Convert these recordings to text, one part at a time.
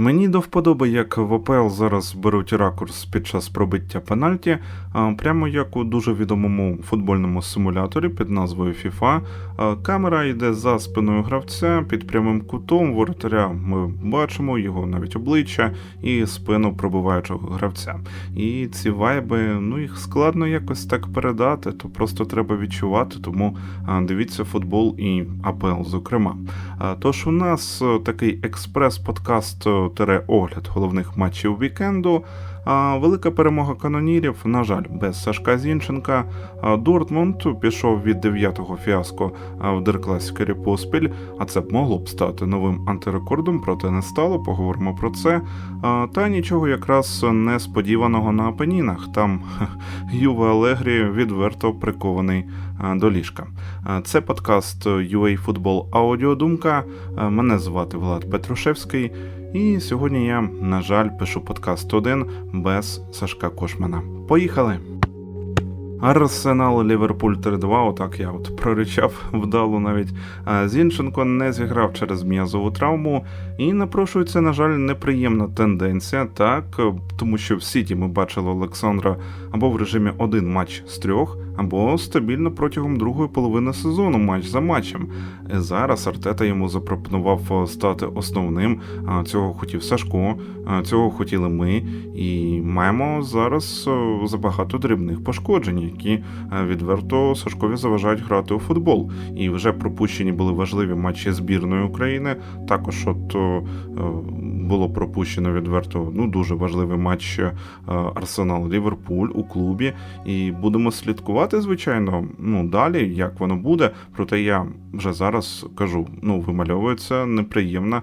Мені до вподоби, як в ОПЛ зараз беруть ракурс під час пробиття пенальті, прямо як у дуже відомому футбольному симуляторі під назвою FIFA. Камера йде за спиною гравця під прямим кутом воротаря. Ми бачимо його навіть обличчя і спину пробиваючого гравця. І ці вайби, ну їх складно якось так передати, то просто треба відчувати, тому дивіться футбол і АПЛ, зокрема. Тож у нас е, такий експрес-подкаст е, огляд головних матчів вікенду. Велика перемога канонірів, на жаль, без Сашка Зінченка. Дортмунд пішов від 9-го фіаско в Деркласікері поспіль, а це б могло б стати новим антирекордом, проте не стало. Поговоримо про це. Та нічого якраз несподіваного на Апенінах. Там Юве Алегрі відверто прикований до ліжка. Це подкаст UA Football Аудіодумка. Мене звати Влад Петрушевський. І сьогодні я, на жаль, пишу подкаст один без Сашка Кошмана. Поїхали! Арсенал Ліверпуль 3-2, отак я от проричав вдало навіть. А Зінченко не зіграв через м'язову травму, і напрошується, на жаль, неприємна тенденція, так, тому що в Сіті ми бачили Олександра або в режимі один матч з трьох, або стабільно протягом другої половини сезону матч за матчем. Зараз Артета йому запропонував стати основним. Цього хотів Сашко, цього хотіли ми, і маємо зараз е, забагато дрібних пошкоджень, які е, відверто Сашкові заважають грати у футбол. І вже пропущені були важливі матчі збірної України. Також, от е, було пропущено відверто ну дуже важливий матч е, Арсенал Ліверпуль у клубі. І будемо слідкувати, звичайно, ну далі, як воно буде. Проте я вже зараз кажу: ну вимальовується неприємна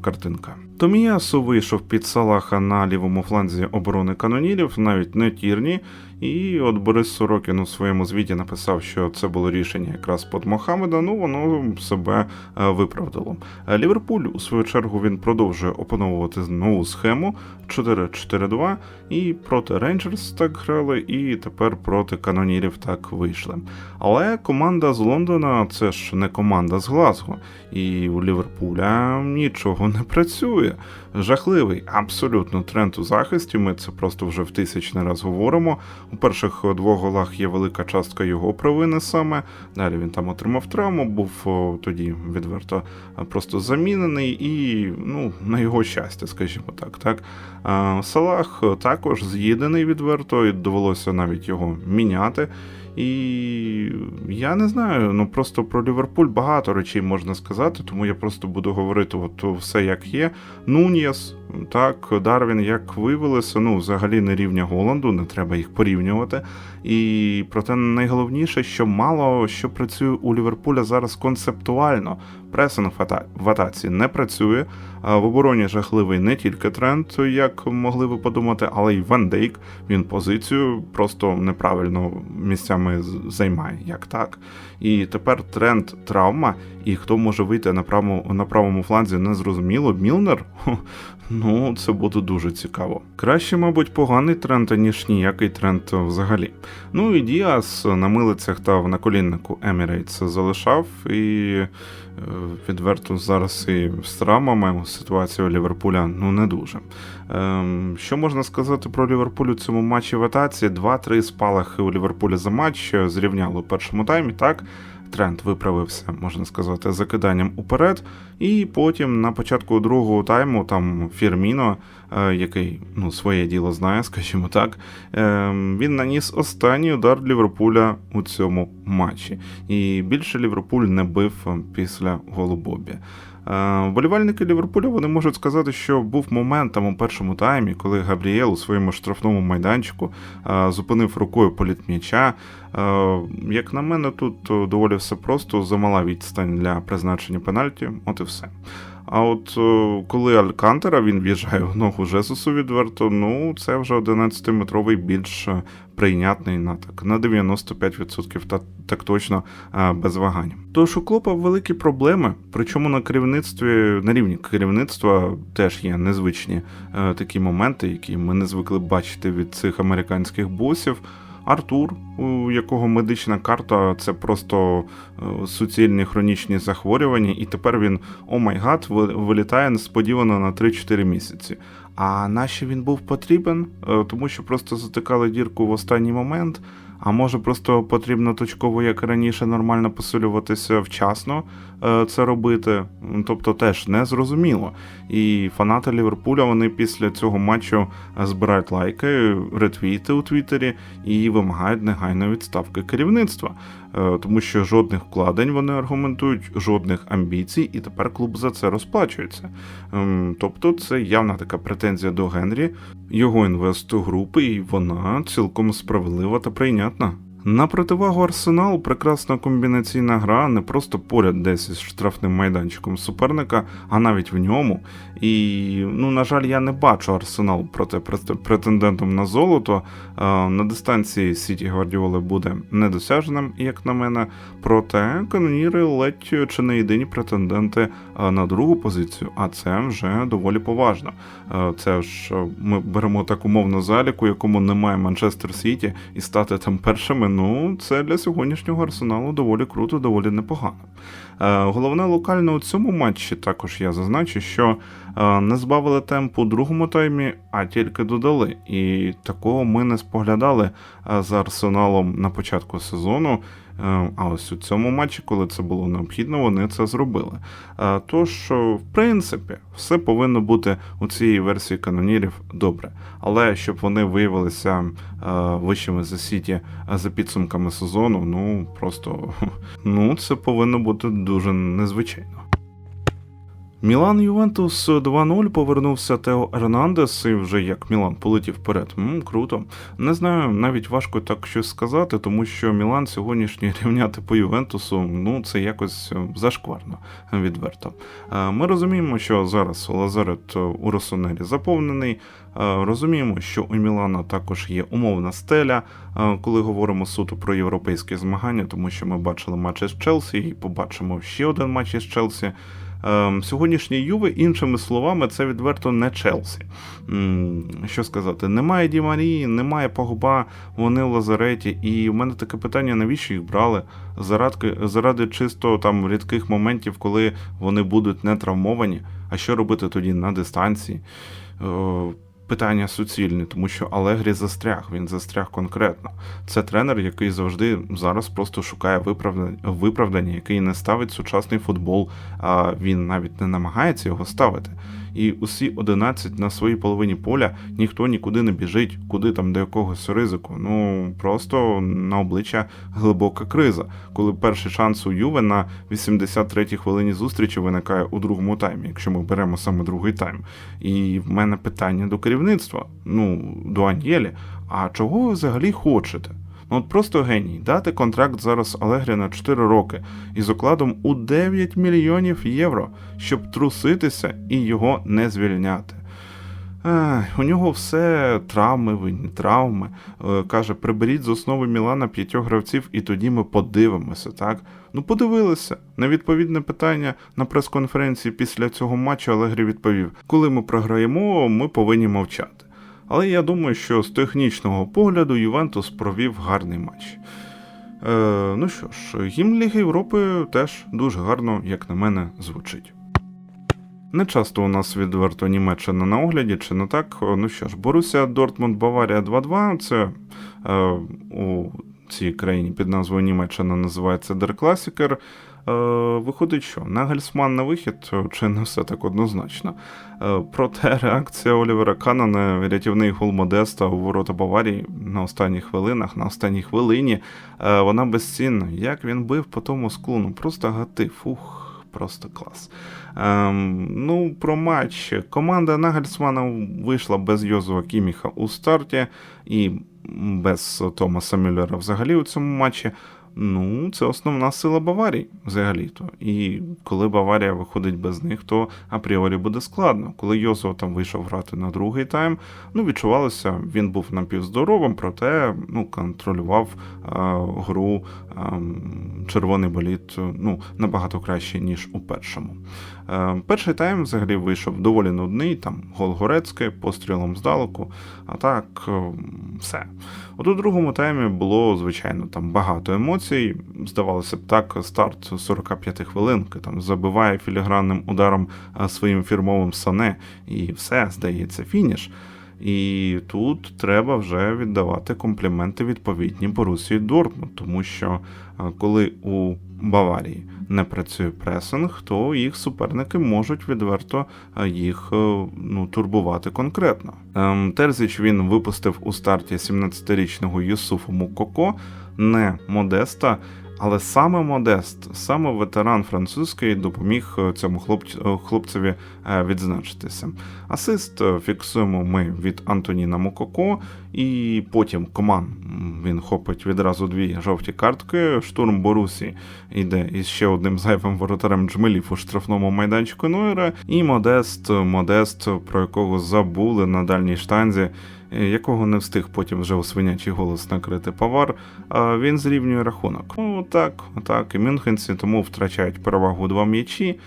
картинка. Томіасу вийшов під Салаха на лівому фланзі оборони канонірів, навіть не тірні. І от Борис Сорокін у своєму звіті написав, що це було рішення якраз під Мохамеда. Ну воно себе е, виправдало. Е, Ліверпуль, у свою чергу, він продовжує опановувати нову схему 4-4-2. І проти Рейнджерс так грали, і тепер проти канонірів так вийшли. Але команда з Лондона це ж не команда з Глазго, і у Ліверпуля нічого не працює. Жахливий абсолютно тренд у захисті. Ми це просто вже в тисячний раз говоримо. У перших двох голах є велика частка його провини саме. Далі він там отримав травму, був тоді відверто просто замінений, і ну, на його щастя, скажімо так. так. Салах також з'їдений відверто, і довелося навіть його міняти. І я не знаю, ну просто про Ліверпуль багато речей можна сказати, тому я просто буду говорити от все як є. Нунієс, так, Дарвін, як виявилося, ну взагалі не рівня Голланду, не треба їх порівнювати. І проте найголовніше, що мало що працює у Ліверпуля зараз концептуально. Пресинг в атаці не працює. В обороні жахливий не тільки тренд, як могли ви подумати, але й Ван Дейк. Він позицію просто неправильно місцями з- займає. Як так? І тепер тренд травма, і хто може вийти на правому, на правому фланзі, незрозуміло. Мілнер? Хо, Ну, це буде дуже цікаво. Краще, мабуть, поганий тренд, ніж ніякий тренд взагалі. Ну і Діас на милицях та в наколіннику Емірейтс залишав, і е, відверто зараз і з травмами ситуація у Ліверпуля ну не дуже. Ем, що можна сказати про Ліверпуль у цьому матчі в атаці? Два-три спалахи у Ліверпуля за матч зрівняли у першому таймі, так. Тренд виправився, можна сказати, закиданням уперед. І потім на початку другого тайму там Фірміно, е, який ну, своє діло знає, скажімо так, е, він наніс останній удар Ліверпуля у цьому матчі. І більше Ліверпуль не бив після голу Бобі. Е, Вболівальники Ліверпуля вони можуть сказати, що був момент там у першому таймі, коли Габріел у своєму штрафному майданчику е, зупинив рукою політ м'яча. Е, Як на мене, тут доволі все просто замала відстань для призначення пенальті, от і все. А от е, коли Алькантера він в'їжджає в ногу Жесусу відверто, ну це вже 11-метровий більш е, прийнятний на так на 95% та так точно е, без вагань. Тож у Клопа великі проблеми, причому на керівництві, на рівні керівництва теж є незвичні такі моменти, які ми не звикли бачити від цих американських босів. Артур, у якого медична карта це просто е, суцільні хронічні захворювання, і тепер він, о май гад, вилітає несподівано на 3-4 місяці. А нащо він був потрібен? Е, Тому що просто затикали дірку в останній момент. А може просто потрібно точково, як раніше, нормально посилюватися вчасно це робити. Тобто теж не зрозуміло. І фанати Ліверпуля вони після цього матчу е, збирають лайки, ретвіти у Твіттері і вимагають негайної відставки керівництва. Е, Тому що жодних вкладень вони аргументують, жодних амбіцій, і тепер клуб за це розплачується. Ем, Тобто, це явна така претензія до Генрі, його інвестогрупи, і вона цілком справедлива та прийнятна. На противагу Арсенал прекрасна комбінаційна гра не просто поряд десь із штрафним майданчиком суперника, а навіть в ньому. І, ну, на жаль, я не бачу Арсенал проте претендентом на золото. Е, На дистанції Сіті Гвардіоли буде недосяжним, як на мене. Проте каноніри ледь чи не єдині претенденти е, на другу позицію, а це вже доволі поважно. Е, Це ж ми беремо так умовно заліку, якому немає Манчестер Сіті, і стати там першими. Ну, це для сьогоднішнього арсеналу доволі круто, доволі непогано. Е, Головне локально у цьому матчі також я зазначу, що е, не збавили темпу у другому таймі, а тільки додали. І такого ми не споглядали е, за арсеналом на початку сезону. Е, А ось у цьому матчі, коли це було необхідно, вони це зробили. Е, Тож, е, в принципі, все повинно бути у цій версії канонірів добре. Але щоб вони виявилися вищими за Сіті за підсумками сезону, ну просто ну це повинно бути дуже незвичайно. Мілан Ювентус 2-0 повернувся Тео Ернандес, і вже як Мілан полетів вперед. М, круто. Не знаю, навіть важко так щось сказати, тому що Мілан сьогоднішній рівняти по Ювентусу, ну це якось е, зашкварно, відверто. Е, Ми розуміємо, що зараз Лазарет е, у Росонері заповнений. Розуміємо, що у Мілана також є умовна стеля, коли говоримо суто про європейські змагання, тому що ми бачили матч із Челсі і побачимо ще один матч із Челсі. Ем, Сьогоднішній Юве, іншими словами, це відверто не Челсі. Що сказати, немає Ді Марії, немає Погба, вони в лазареті. І в мене таке питання: навіщо їх брали? Заради, заради чисто там рідких моментів, коли вони будуть не травмовані. А що робити тоді на дистанції? Питання суцільні, тому що Алегрі застряг, він застряг конкретно. Це тренер, який завжди зараз просто шукає виправдання, виправдання, який не ставить сучасний футбол, а він навіть не намагається його ставити. І усі 11 на своїй половині поля ніхто нікуди не біжить, куди там до якогось ризику. Ну просто на обличчя глибока криза, коли перший шанс у Юве на 83-й хвилині зустрічі виникає у другому таймі, якщо ми беремо саме другий тайм. І в мене питання до керівництва, ну до. А чого ви взагалі хочете? Ну от просто геній дати контракт зараз Алегрі на 4 роки із окладом у 9 мільйонів євро, щоб труситися і його не звільняти. У нього все травми, винні травми. Е, каже, приберіть з основи Мілана п'ятьох гравців, і тоді ми подивимося, так? Ну, подивилися. На відповідне питання на прес-конференції після цього матчу Алегрі відповів: коли ми програємо, ми повинні мовчати. Але я думаю, що з технічного погляду Ювентус провів гарний матч. Е, ну що ж, гімн Ліги Європи теж дуже гарно, як на мене, звучить. Не часто у нас відверто Німеччина на огляді, чи не так? Ну що ж, Боруся Дортмунд Баварія 2-2. Це е, у цій країні під назвою Німеччина називається Klassiker. Е, виходить, що Нагельсман на вихід, чи не все так однозначно. Е, проте реакція Олівера Кана на рятівний гол Модеста у ворота Баварії на останніх хвилинах, на останній хвилині, е, вона безцінна. Як він бив по тому склу, ну просто гатив. Ух. Просто клас. Ем, ну, про матч. Команда Нагельсмана вийшла без Йозуа Кіміха у старті і без Томаса Мюллера взагалі у цьому матчі. Ну, це основна сила Баварії взагалі-то. І коли Баварія виходить без них, то апріорі буде складно. Коли Йозуа там вийшов грати на другий тайм, ну відчувалося, він був напівздоровим, проте ну, контролював е, гру е, червоний боліт ну, набагато краще, ніж у першому. Е, Перший тайм взагалі вийшов доволі нудний, там гол Горецький, пострілом здалеку, а так все. От у другому таймі було, звичайно, там багато емоцій. Здавалося б, так, старт 45 хвилинки, там забиває філігранним ударом е, своїм фірмовим сане, і все, здається, фініш. І тут треба вже віддавати компліменти відповідні Борусії Дортмунд, тому що е, коли у Баварії не працює пресинг, то їх суперники можуть відверто е, їх е, ну, турбувати конкретно. Ем, Терзіч він випустив у старті 17-річного Юсуфу Мукоко, не Модеста. Але саме Модест, саме ветеран французький, допоміг е, цьому е, хлопцеві е, відзначитися. Асист фіксуємо ми від Антоніна Мукоко, і потім коман він хопить відразу дві жовті картки. Штурм Борусі йде із ще одним зайвим воротарем Джмелів у штрафному майданчику Нойера. І Модест, Модест, про якого забули на дальній штанзі. Е, Якого не встиг потім вже у свинячий голос накрити павар, а він зрівнює рахунок. Ну так, так, і мюнхенці тому втрачають перевагу два м'ячі,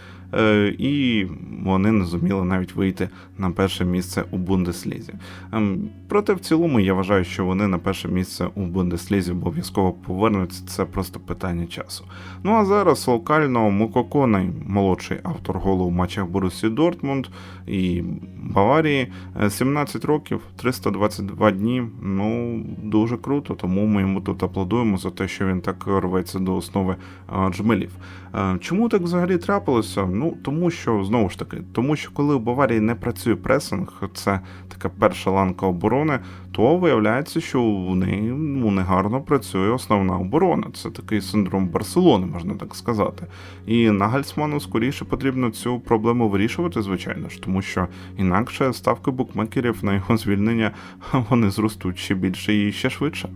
і вони не зуміли навіть вийти на перше місце у Бундеслізі. Ем, Проте в цілому я вважаю, що вони на перше місце у Бундеслізі обов'язково повернуться. Це просто питання часу. Ну а зараз локально Мукоко, наймолодший автор голу у матчах Борусі Дортмунд і Баварії, е, 17 років, 322 дні. Ну дуже круто. Тому ми йому тут аплодуємо за те, що він так рветься до основи е, джмелів. Е, Чому так взагалі трапилося? Ну тому що знову ж таки, тому що коли у Баварії не працює пресинг, це така перша ланка оборони, то виявляється, що у неї ну, негарно працює основна оборона. Це такий синдром Барселони, можна так сказати. І Нагальсману скоріше потрібно цю проблему вирішувати, звичайно ж, тому що інакше ставки букмекерів на його звільнення вони зростуть ще більше і ще швидше.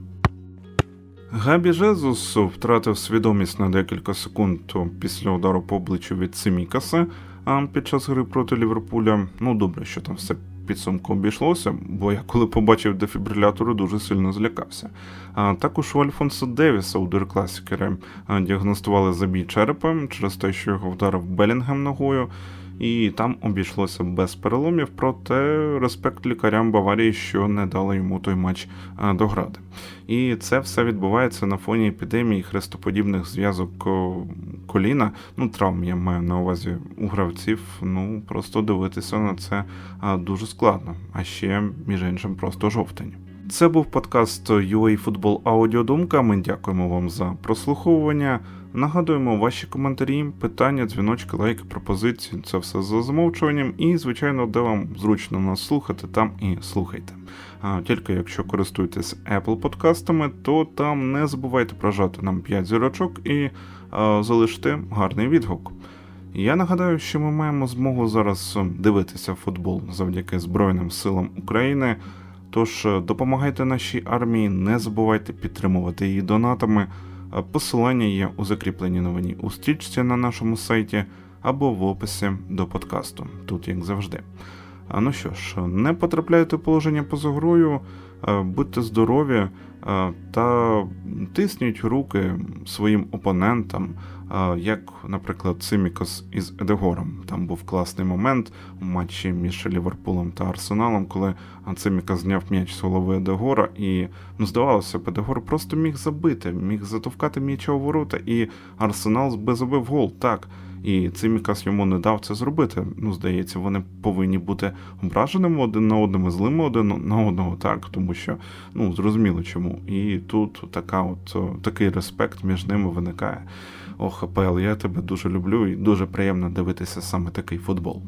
Габі Жезус втратив свідомість на декілька секунд після удару по обличчю від Семікаса а під час гри проти Ліверпуля. Ну добре, що там все підсумку обійшлося, бо я коли побачив дефібрилятору, дуже сильно злякався. А також у Альфонса Девіса у диркласікери діагностували забій черепа через те, що його вдарив Белінгем ногою. І там обійшлося без переломів, проте респект лікарям Баварії, що не дали йому той матч дограти. І це все відбувається на фоні епідемії хрестоподібних зв'язок коліна. Ну, травм я маю на увазі у гравців. Ну просто дивитися на це дуже складно. А ще, між іншим, просто жовтень. Це був подкаст UA Футбол Аудіодумка. Ми дякуємо вам за прослуховування. Нагадуємо ваші коментарі, питання, дзвіночки, лайки, пропозиції. Це все за замовчуванням. І, звичайно, де вам зручно нас слухати, там і слухайте. А, Тільки якщо користуєтесь Apple подкастами, то там не забувайте прожати нам 5 зірочок і а, залишити гарний відгук. Я нагадаю, що ми маємо змогу зараз дивитися футбол завдяки Збройним силам України. Тож е, допомагайте нашій армії, не забувайте підтримувати її донатами. Посилання є у закріпленій новині у стрічці на нашому сайті або в описі до подкасту, тут як завжди. А ну що ж, не потрапляйте в положення поза грою, будьте здорові та тисніть руки своїм опонентам, як, наприклад, Цимікас із Едегором. Там був класний момент у матчі між Ліверпулем та Арсеналом, коли Цимікас зняв м'яч з голови Едегора, і ну, здавалося Едегор просто міг забити, міг затовкати м'яча у ворота, і Арсенал би забив гол, так. І Цимікас йому не дав це зробити. Ну, здається, вони повинні бути ображеними один на одному, злими один на одного, так, тому що ну зрозуміло чому. І тут така от такий респект між ними виникає. Ох, АПЛ, я тебе дуже люблю і дуже приємно дивитися саме такий футбол.